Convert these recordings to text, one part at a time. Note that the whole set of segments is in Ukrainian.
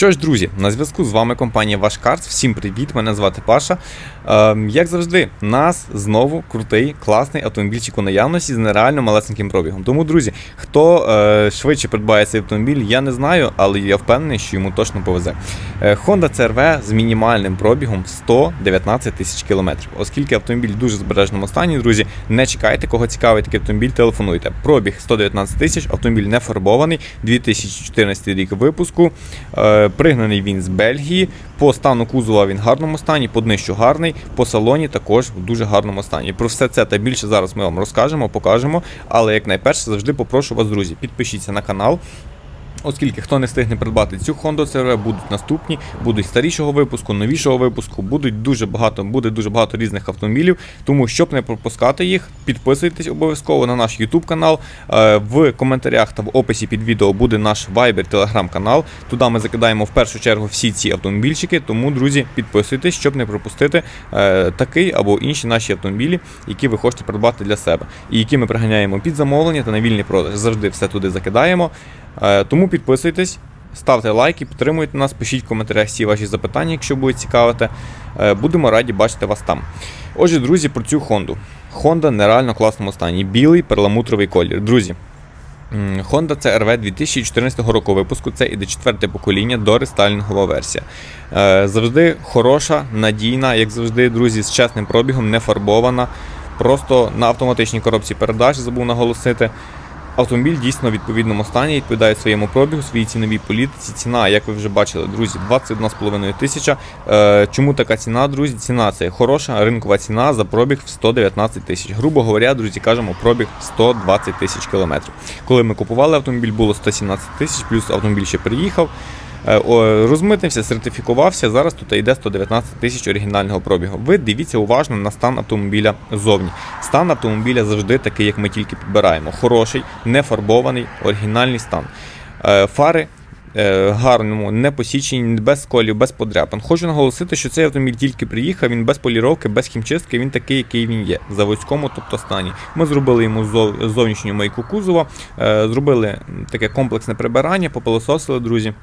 Що ж, друзі, на зв'язку з вами компанія Ваш Карт. Всім привіт! Мене звати Паша. Ем, як завжди, нас знову крутий, класний автомобільчик у наявності з нереально малесеньким пробігом. Тому, друзі, хто е, швидше придбає цей автомобіль, я не знаю, але я впевнений, що йому точно повезе. Е, Honda CR-V з мінімальним пробігом 119 тисяч кілометрів. Оскільки автомобіль в дуже збережному стані, друзі, не чекайте, кого цікавий такий автомобіль, телефонуйте. Пробіг 119 тисяч, автомобіль не фарбований, 2014 рік випуску. Е, Пригнаний він з Бельгії. По стану кузова він в гарному стані, по днищу гарний, по салоні також в дуже гарному стані. Про все це та більше зараз ми вам розкажемо, покажемо. Але як найперше завжди попрошу вас, друзі, підпишіться на канал. Оскільки хто не встигне придбати цю Honda CR-V, будуть наступні, будуть старішого випуску, новішого випуску, будуть дуже багато, буде дуже багато різних автомобілів. Тому щоб не пропускати їх, підписуйтесь обов'язково на наш YouTube канал. Е, В коментарях та в описі під відео буде наш Viber Telegram канал. Туди ми закидаємо в першу чергу всі ці автомобільчики. Тому, друзі, підписуйтесь, щоб не пропустити е, такий або інші наші автомобілі, які ви хочете придбати для себе, і які ми приганяємо під замовлення та на вільний продаж. Завжди все туди закидаємо. Е, Тому підписуйтесь, ставте лайки, підтримуйте нас, пишіть в коментарях всі ваші запитання, якщо буде цікавити. Е, Будемо раді бачити вас там. Отже, друзі, про цю Хонду. Honda нереально класному стані. Білий перламутровий колір. Друзі. Honda CR-V 2014 року випуску, це іде четверте покоління до рестайлінгова версія. Е, Завжди хороша, надійна, як завжди, друзі, з чесним пробігом, не фарбована. Просто на автоматичній коробці передач забув наголосити. Автомобіль дійсно в відповідному стані відповідає своєму пробігу, своїй ціновій політиці. Ціна, як ви вже бачили, друзі, 21,5 тисяча. Е, Чому така ціна, друзі? Ціна це хороша ринкова ціна за пробіг в 119 тисяч. Грубо говоря, друзі, кажемо, пробіг 120 тисяч кілометрів. Коли ми купували автомобіль, було 117 тисяч, плюс автомобіль ще приїхав. Е, Розмитнився, сертифікувався. Зараз тут йде 119 тисяч оригінального пробігу. Ви дивіться уважно на стан автомобіля ззовні. Стан автомобіля завжди такий, як ми тільки підбираємо. Хороший, не фарбований, оригінальний стан. Е, Фари е, гарному, не посічені, без сколів, без подряпин. Хочу наголосити, що цей автомобіль тільки приїхав, він без поліровки, без хімчистки, він такий, який він є, в заводському, тобто стані. Ми зробили йому зов- зовнішню мийку кузова, зробили таке комплексне прибирання, попилососили, друзі.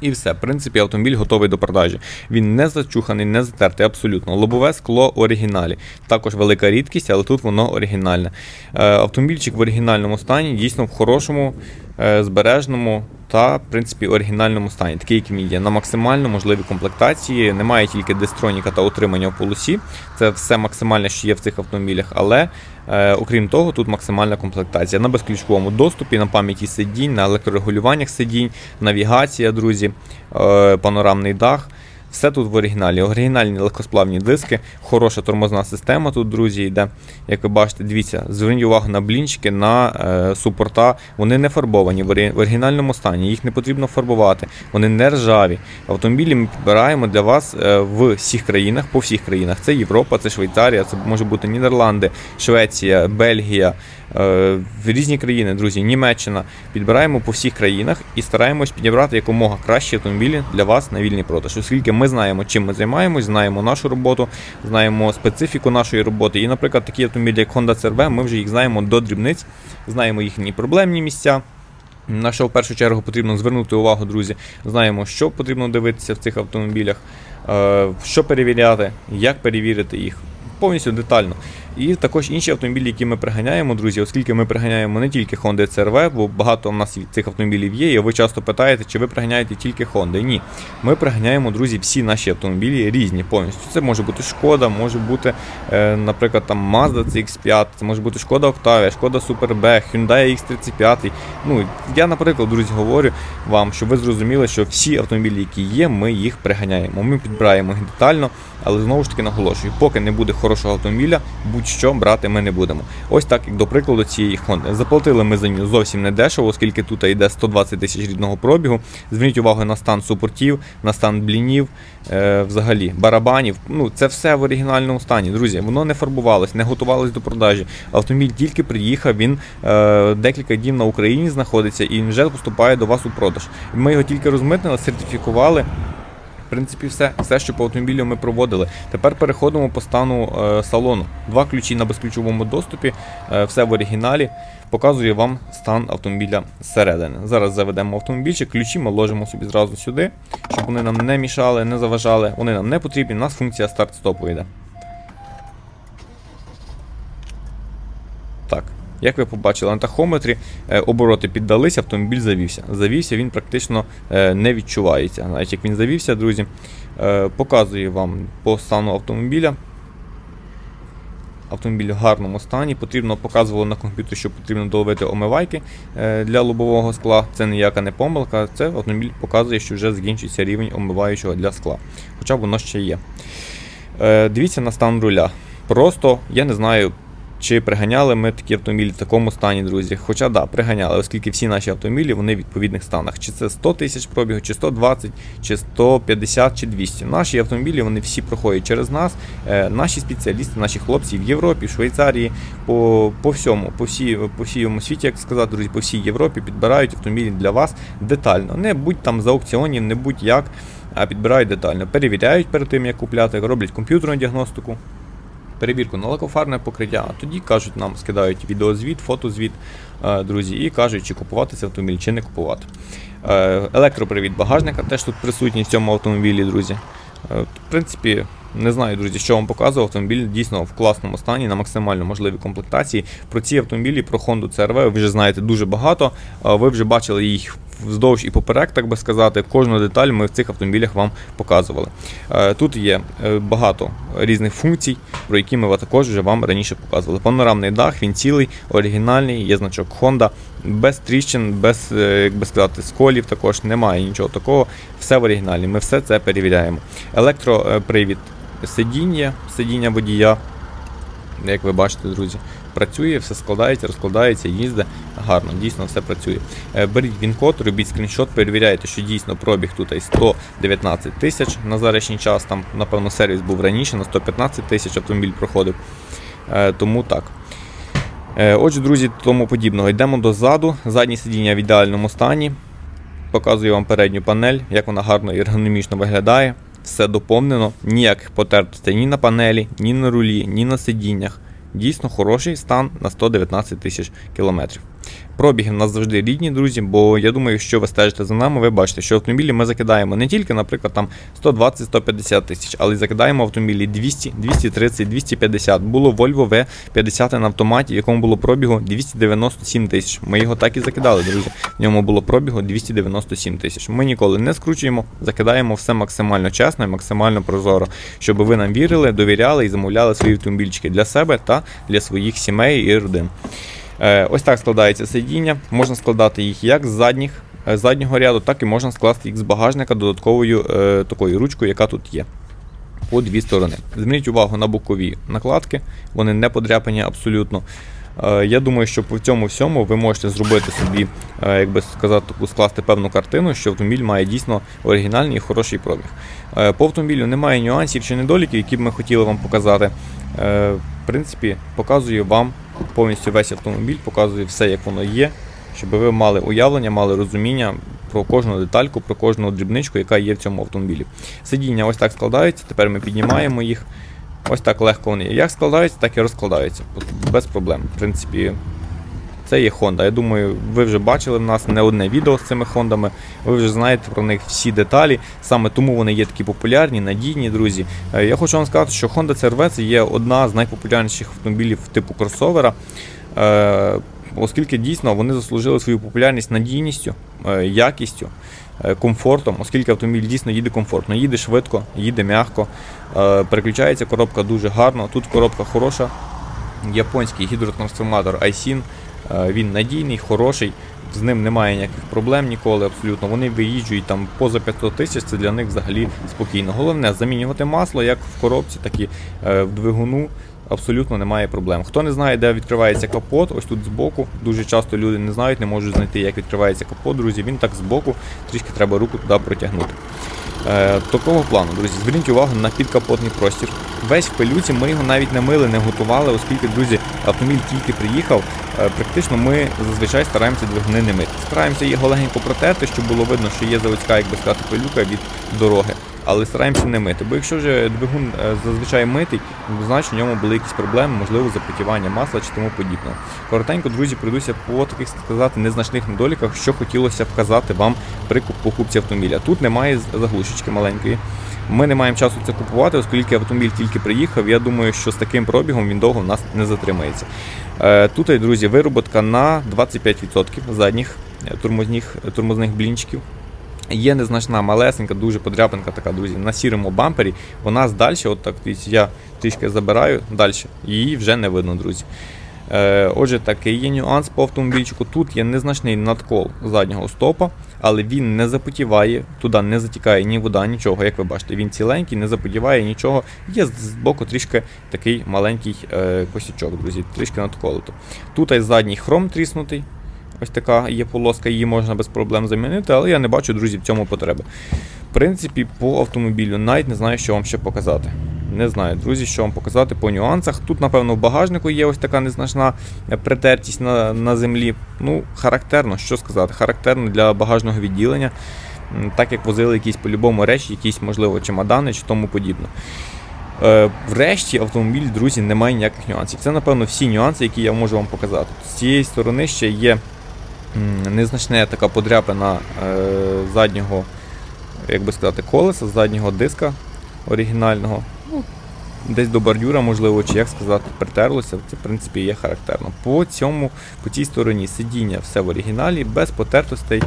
І все, в принципі, автомобіль готовий до продажі. Він не зачуханий, не затертий, абсолютно. Лобове скло оригіналі. Також велика рідкість, але тут воно оригінальне. Е, автомобільчик в оригінальному стані, дійсно в хорошому, збережному та, в принципі, оригінальному стані, такий, який він є. На максимально можливій комплектації. Немає тільки дистроніка та утримання в полосі. Це все максимальне, що є в цих автомобілях, але Е, окрім того, тут максимальна комплектація на безключовому доступі, на пам'яті сидінь, на електрорегулюваннях сидінь, навігація, друзі, е, панорамний дах. Все тут в оригіналі. Оригінальні легкосплавні диски, хороша тормозна система тут, друзі, йде. Як ви бачите, дивіться, зверніть увагу на блінчики, на е, супорта. Вони не фарбовані в оригінальному стані, їх не потрібно фарбувати, вони не ржаві. Автомобілі ми підбираємо для вас е, в всіх країнах, по всіх країнах. Це Європа, це Швейцарія, це може бути Нідерланди, Швеція, Бельгія. е, різні країни, друзі, Німеччина. Підбираємо по всіх країнах і стараємось підібрати якомога кращі автомобілі для вас на вільний продаж. Оскільки ми знаємо, чим ми займаємось, знаємо нашу роботу, знаємо специфіку нашої роботи. І, наприклад, такі автомобілі, як Honda CR-V, ми вже їх знаємо до дрібниць, знаємо їхні проблемні місця. На що в першу чергу потрібно звернути увагу, друзі. Знаємо, що потрібно дивитися в цих автомобілях, е, що перевіряти, як перевірити їх. Повністю детально. І також інші автомобілі, які ми приганяємо, друзі, оскільки ми приганяємо не тільки Honda CR-V, бо багато в нас цих автомобілів є, і ви часто питаєте, чи ви приганяєте тільки Honda. Ні. Ми приганяємо, друзі, всі наші автомобілі різні повністю. Це може бути шкода, може бути, е, наприклад, там Mazda CX5, це може бути шкода Octavia, шкода Super B, Hyundai X35. Ну, я, наприклад, друзі, говорю вам, щоб ви зрозуміли, що всі автомобілі, які є, ми їх приганяємо. Ми підбираємо їх детально, але знову ж таки наголошую, поки не буде хорошого автомобіля, будь-що брати ми не будемо. Ось так, як до прикладу цієї Honda. Заплатили ми за нього зовсім не дешево, оскільки тут йде 120 тисяч рідного пробігу. Зверніть увагу на стан супортів, на стан блінів, е, взагалі барабанів. Ну, це все в оригінальному стані. Друзі, воно не фарбувалось, не готувалось до продажі. Автомобіль тільки приїхав, він е, декілька днів на Україні знаходиться і вже поступає до вас у продаж. Ми його тільки розмитнили, сертифікували. В принципі, все, все, що по автомобілю ми проводили. Тепер переходимо по стану е, салону. Два ключі на безключовому доступі, е, все в оригіналі. Показує вам стан автомобіля зсередини. Зараз заведемо автомобільчик, ключі ми ложимо собі зразу сюди, щоб вони нам не мішали, не заважали. Вони нам не потрібні. У нас функція старт-стопу йде. Так, як ви побачили на тахометрі, е, обороти піддалися, автомобіль завівся. Завівся, він практично е, не відчувається. Навіть як він завівся, друзі, е, показую вам по стану автомобіля. Автомобіль в гарному стані. Потрібно показувало на комп'ютері, що потрібно доловити омивайки для лобового скла. Це ніяка не помилка. Це автомобіль показує, що вже закінчується рівень омиваючого для скла. Хоча воно ще є. Дивіться на стан руля. Просто я не знаю, чи приганяли ми такі автомобілі в такому стані, друзі. Хоча да, приганяли, оскільки всі наші автомобілі вони в відповідних станах. Чи це 100 тисяч пробігу, чи 120, чи 150, чи 200. Наші автомобілі вони всі проходять через нас. Е, наші спеціалісти, наші хлопці в Європі, в Швейцарії, по, по всьому, по, всі, по всьому світі, як сказати, друзі, по всій Європі підбирають автомобілі для вас детально. Не будь там за аукціонів, не будь як, а підбирають детально. Перевіряють перед тим, як купляти, роблять комп'ютерну діагностику перевірку на лакофарне покриття, а тоді кажуть, нам скидають відеозвіт, фотозвіт, е, друзі, і кажуть, чи купувати цей автомобіль, чи не купувати. Е, Електропривід багажника теж тут присутній в цьому автомобілі, друзі. Е, В принципі, не знаю, друзі, що вам показував. Автомобіль дійсно в класному стані, на максимально можливій комплектації. Про ці автомобілі, про Honda CRV ви вже знаєте дуже багато. Ви вже бачили їх вздовж і поперек, так би сказати. Кожну деталь ми в цих автомобілях вам показували. Тут є багато різних функцій, про які ми також вже вам раніше показували. Панорамний дах, він цілий, оригінальний, є значок Honda, без тріщин, без, е, як би сказати, сколів також немає нічого такого. Все в оригіналі. Ми все це перевіряємо. Електропривід сидіння, сидіння водія, як ви бачите, друзі, працює, все складається, розкладається, їздить гарно, дійсно все працює. Е, Беріть він-код, робіть скріншот, перевіряйте, що дійсно пробіг тут 119 тисяч на зарічний час. Там, напевно, сервіс був раніше, на 115 тисяч автомобіль проходив. Е, Тому так. Е, Отже, друзі, тому подібного. Йдемо дозаду. Заднє сидіння в ідеальному стані. Показую вам передню панель, як вона гарно і ергономічно виглядає. Все доповнено, ніяких потертостей ні на панелі, ні на рулі, ні на сидіннях. Дійсно хороший стан на 119 тисяч кілометрів. Пробіги в нас завжди рідні, друзі, бо я думаю, що ви стежите за нами, ви бачите, що автомобілі ми закидаємо не тільки, наприклад, там 120-150 тисяч, але й закидаємо автомобілі 200, 230, 250. Було Volvo V50 на автоматі, в якому було пробігу 297 тисяч. Ми його так і закидали, друзі. В ньому було пробігу 297 тисяч. Ми ніколи не скручуємо, закидаємо все максимально чесно і максимально прозоро, щоб ви нам вірили, довіряли і замовляли свої автомобільчики для себе та для своїх сімей і родин. Е, Ось так складається сидіння. Можна складати їх як з задніх, е, заднього ряду, так і можна скласти їх з багажника додатковою е, такою ручкою, яка тут є. По дві сторони. Зверніть увагу на бокові накладки, вони не подряпані абсолютно. Я думаю, що по цьому всьому ви можете зробити собі, як би сказати, скласти певну картину, що автомобіль має дійсно оригінальний і хороший пробіг. По автомобілю немає нюансів чи недоліків, які б ми хотіли вам показати. В принципі, показую вам повністю весь автомобіль, показую все, як воно є, щоб ви мали уявлення, мали розуміння про кожну детальку, про кожну дрібничку, яка є в цьому автомобілі. Сидіння ось так складаються, тепер ми піднімаємо їх. Ось так легко вони як складаються, так і розкладаються. Без проблем. В принципі, це є Honda. Я думаю, ви вже бачили в нас не одне відео з цими Хондами. Ви вже знаєте про них всі деталі. Саме тому вони є такі популярні, надійні, друзі. Е, Я хочу вам сказати, що Honda CR-V є одна з найпопулярніших автомобілів типу кросовера. Е, Оскільки дійсно вони заслужили свою популярність надійністю, е, якістю, комфортом, оскільки автомобіль дійсно їде комфортно, їде швидко, їде м'яко, е, переключається коробка дуже гарно. Тут коробка хороша, японський гідротрансформатор iSIN, він надійний, хороший, з ним немає ніяких проблем ніколи абсолютно. Вони виїжджують там поза 500 тисяч, це для них взагалі спокійно. Головне замінювати масло як в коробці, так і е, в двигуну. Абсолютно немає проблем. Хто не знає, де відкривається капот, ось тут збоку. Дуже часто люди не знають, не можуть знайти, як відкривається капот, друзі. Він так збоку, трішки треба руку туди протягнути. Е, такого плану, друзі, зверніть увагу на підкапотний простір. Весь в пилюці, ми його навіть не мили, не готували, оскільки, друзі, автомобіль тільки приїхав. Е, практично ми зазвичай стараємося двигуни не мити. Стараємося його легенько протерти, щоб було видно, що є заводська, як би сказати, пилюка від дороги. Але стараємося не мити. Бо якщо вже двигун е, зазвичай митий, значить в ньому були якісь проблеми, можливо, запотівання масла чи тому подібного. Коротенько, друзі, пройдуся по таких сказати незначних недоліках, що хотілося вказати вам при покупці автомобіля. Тут немає заглушечки маленької. Ми не маємо часу це купувати, оскільки автомобіль тільки приїхав. Я думаю, що з таким пробігом він довго в нас не затримається. Е, Тут, друзі, вироботка на 25% задніх е, тормозних блінчиків. Є незначна малесенька, дуже подряпинка така, друзі, на сірому бампері. Вона здальше, от так я трішки забираю далі, її вже не видно, друзі. Е, отже, такий є нюанс по автомобільчику. Тут є незначний надкол заднього стопа, але він не запотіває, туди не затікає ні вода, нічого. Як ви бачите, він ціленький, не запотіває нічого. Є з- збоку трішки такий маленький е, косячок, друзі, трішки надколото. Тут й задній хром тріснутий. Ось така є полоска, її можна без проблем замінити, але я не бачу, друзі, в цьому потреби. В принципі, по автомобілю навіть не знаю, що вам ще показати. Не знаю, друзі, що вам показати по нюансах. Тут, напевно, в багажнику є ось така незначна е, притертість на, на землі. Ну, характерно, що сказати, характерно для багажного відділення, так як возили якісь по-любому речі, якісь, можливо, чемодани чи тому подібне. Е, врешті автомобіль, друзі, немає ніяких нюансів. Це, напевно, всі нюанси, які я можу вам показати. З цієї сторони ще є незначна така подряпина е, заднього, як би сказати, колеса, заднього диска оригінального. Ну, десь до бордюра, можливо, чи як сказати, притерлося. Це, в принципі, є характерно. По цьому, по цій стороні сидіння все в оригіналі, без потертостей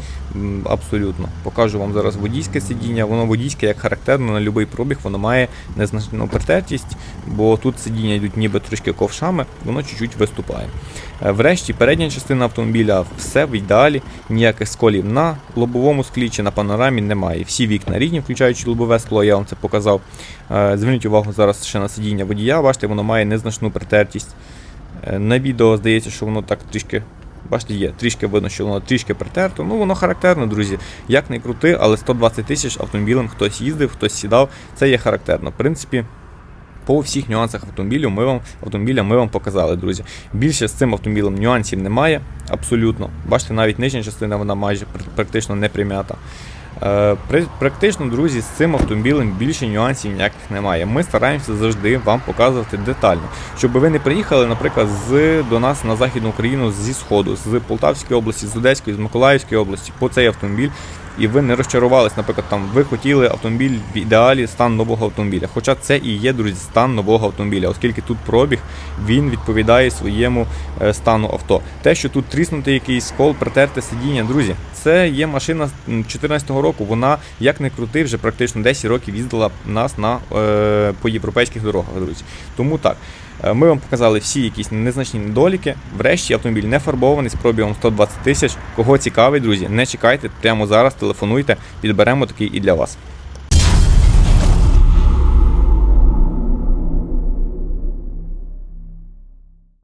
абсолютно. Покажу вам зараз водійське сидіння. Воно водійське, як характерно, на будь-який пробіг, воно має незначну притертість, бо тут сидіння йдуть ніби трошки ковшами, воно чуть-чуть виступає. Е, Врешті, передня частина автомобіля все в ідеалі, ніяких сколів на лобовому склі чи на панорамі немає. Всі вікна рідні, включаючи лобове скло, я вам це показав. Е, Зверніть увагу зараз ще на сидіння водія, бачите, воно має незначну притертість. Е, На відео здається, що воно так трішки. Бачите, є, трішки видно, що воно трішки притерто. Ну, воно характерно, друзі. Як не крути, але 120 тисяч автомобілем хтось їздив, хтось сідав. Це є характерно. В принципі, по всіх нюансах автомобілю ми вам, автомобіля ми вам показали, друзі. Більше з цим автомобілем нюансів немає, абсолютно. Бачите, навіть нижня частина вона майже практично не прим'ята. Е, практично, друзі, з цим автомобілем більше нюансів ніяких немає. Ми стараємося завжди вам показувати детально, щоб ви не приїхали, наприклад, з, до нас на Західну Україну зі Сходу, з Полтавської області, з Одеської, з Миколаївської області по цей автомобіль. І ви не розчарувались, наприклад, там ви хотіли автомобіль в ідеалі стан нового автомобіля. Хоча це і є, друзі, стан нового автомобіля, оскільки тут пробіг він відповідає своєму е, стану авто. Те, що тут тріснутий якийсь скол, притерте сидіння, друзі, це є машина 2014 року. Вона як не крути, вже практично 10 років їздила нас на е, по європейських дорогах, друзі. Тому так. Е, Ми вам показали всі якісь незначні недоліки. Врешті автомобіль не фарбований з пробігом 120 тисяч. Кого цікавить, друзі, не чекайте, прямо зараз телефонуйте, підберемо такий і для вас.